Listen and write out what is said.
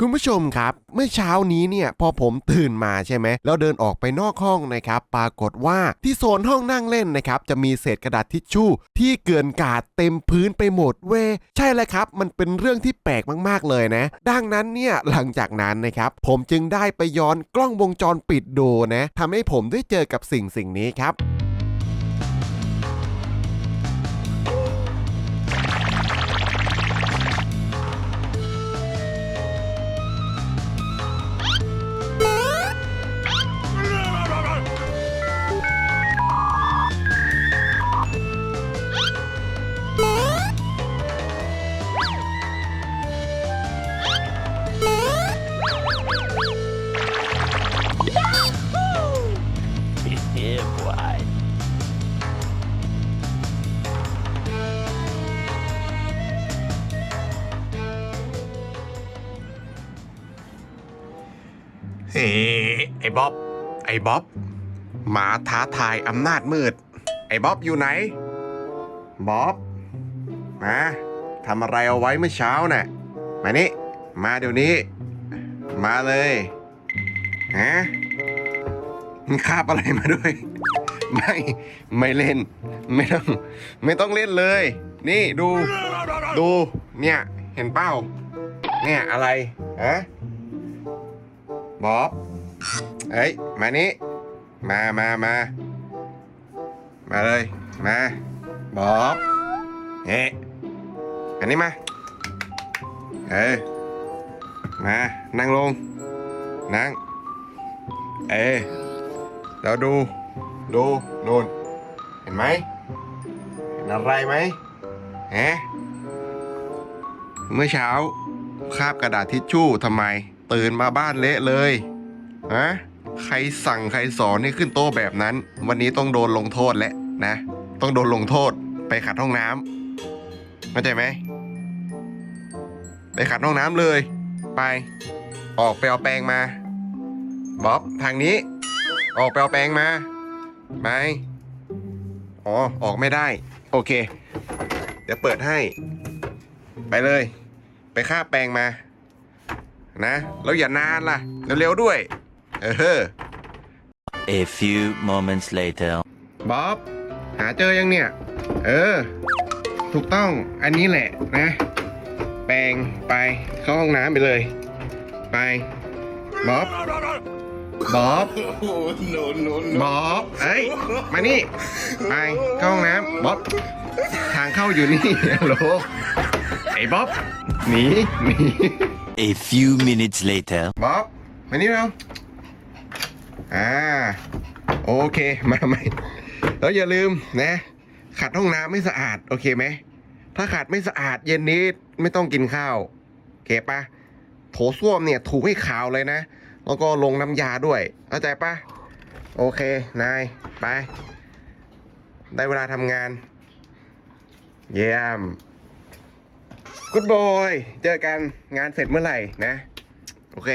คุณผู้ชมครับ เมื่อเช้านี้เนี่ยพอผมตื่นมาใช่ไหมแล้วเดินออกไปนอกห้องนะครับ ปรากฏว่าที่โซนห้องนั่งเล่นนะครับ จะมีเศษกระดาษทิชชู่ ที่เกลื่อนกาดเต็มพื้นไปหมดเว้ยใช่เลยครับ มันเป็นเรื่องที่แปลกมากๆเลยนะ ดังนั้นเนี่ยหลังจากนั้นนะครับ ผมจึงได้ไปย้อนกล้องวงจรปิดดูนะทำให้ผมได้เจอกับสิ่งสิ่งนี้ครับ เฮ้ไอ้บ๊อบ ไอ้บ๊อบ หมาท้าทายอำนาจมืด ไอ้บ๊อบอยู่ไหน บ๊อบ มาทำอะไรเอาไว้เมื่อเช้าน่ะ มานี่ มาเดี๋ยวนี้ มาเลย ฮะมึงคาบอะไรมาด้วย ไม่ ไม่เล่น ไม่ต้อง ไม่ต้องเล่นเลย นี่ดู ดู เนี่ย เห็นเป้า เนี่ยอะไร ฮะ บ๊อบเฮ้ย มานี่มามามา มาเลย มาบ๊อบเฮ้อันนี้มา เออ มา นั่งลง นั่ง เออเดี๋ยวดู ดูนู่น เห็นไหมเห็นอะไรไหมฮะเมื่อเช้าคาบกระดาษทิชชู่ทำไม ตื่นมาบ้านเละเลยฮะใครสั่งใครสอนให้ขึ้นโต๊ะแบบนั้น วันนี้ต้องโดนลงโทษแล้วนะ ต้องโดนลงโทษไปขัดห้องน้ำเข้าใจไหมไปขัดห้องน้ำเลย ไป ออกไปเอาแปรงมาบ๊อบทางนี้ ออกไปเอาแปรงมาไปอ๋อออกไม่ได้ โอเค เดี๋ยวเปิดให้ ไปเลย ไปค่าแปรงมา นะ แล้วอย่านานล่ะ เร็วๆด้วย เออ A few moments later. บ๊อบ หาเจอยังเนี่ย เออ ถูกต้องอันนี้แหละนะ แปรงไปเข้าห้องน้ำไปเลย ไป บ๊อบ บ๊อบ บ๊อบเอ้ย มานี่ ไปเข้าห้องน้ำบ๊อบ ทางเข้าอยู่นี่ฮัลโหลไอ้บ๊อบ หนี หนี A few minutes later. บ๊อบมานี่เราอ่า โอเค มาทำไมแล้วอย่าลืมนะ ขัดห้องน้ำไม่สะอาด โอเคไหม ถ้าขัดไม่สะอาดเย็นนี้ไม่ต้องกินข้าวโอเคปะโถส้วมเนี่ยถูให้ขาวเลยนะ แล้วก็ลงน้ำยาด้วย เข้าใจปะโอเค นาย ไป ได้เวลาทำงาน เยี่ยม กูดบอย เจอกันงานเสร็จเมื่อไหร่นะ โอเค